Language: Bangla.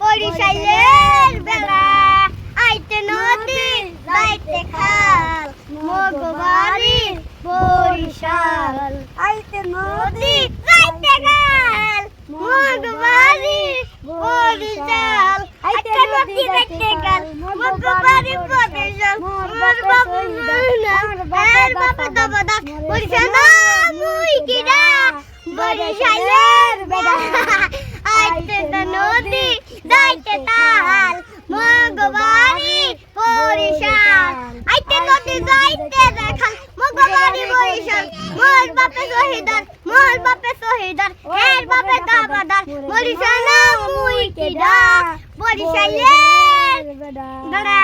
বরিশাইলের বেলা। আইতে নদী যাইতে খাল মগবাড়ি বরিশাল। আইতে নদী যাইতে খাল মগবাড়ি বরিশাল। আইতে নদী যাইতে খাল মগবাড়ি বরিশাল। মোর বাবা আর বাবা দাবা দা বরিশাল। মুই কিডা? বরিশালের বেলা যাইতে তাহাল মগবাড়ি বরিশাল। আইতে কতি যাইতে দেখাল মগবাড়ি বরিশাল। মোর বাপে শহীদার মোর বাপে শহীদার হের বাপে দাবাদার। বরিশাল মুই কিডা বরিশালের বেড়া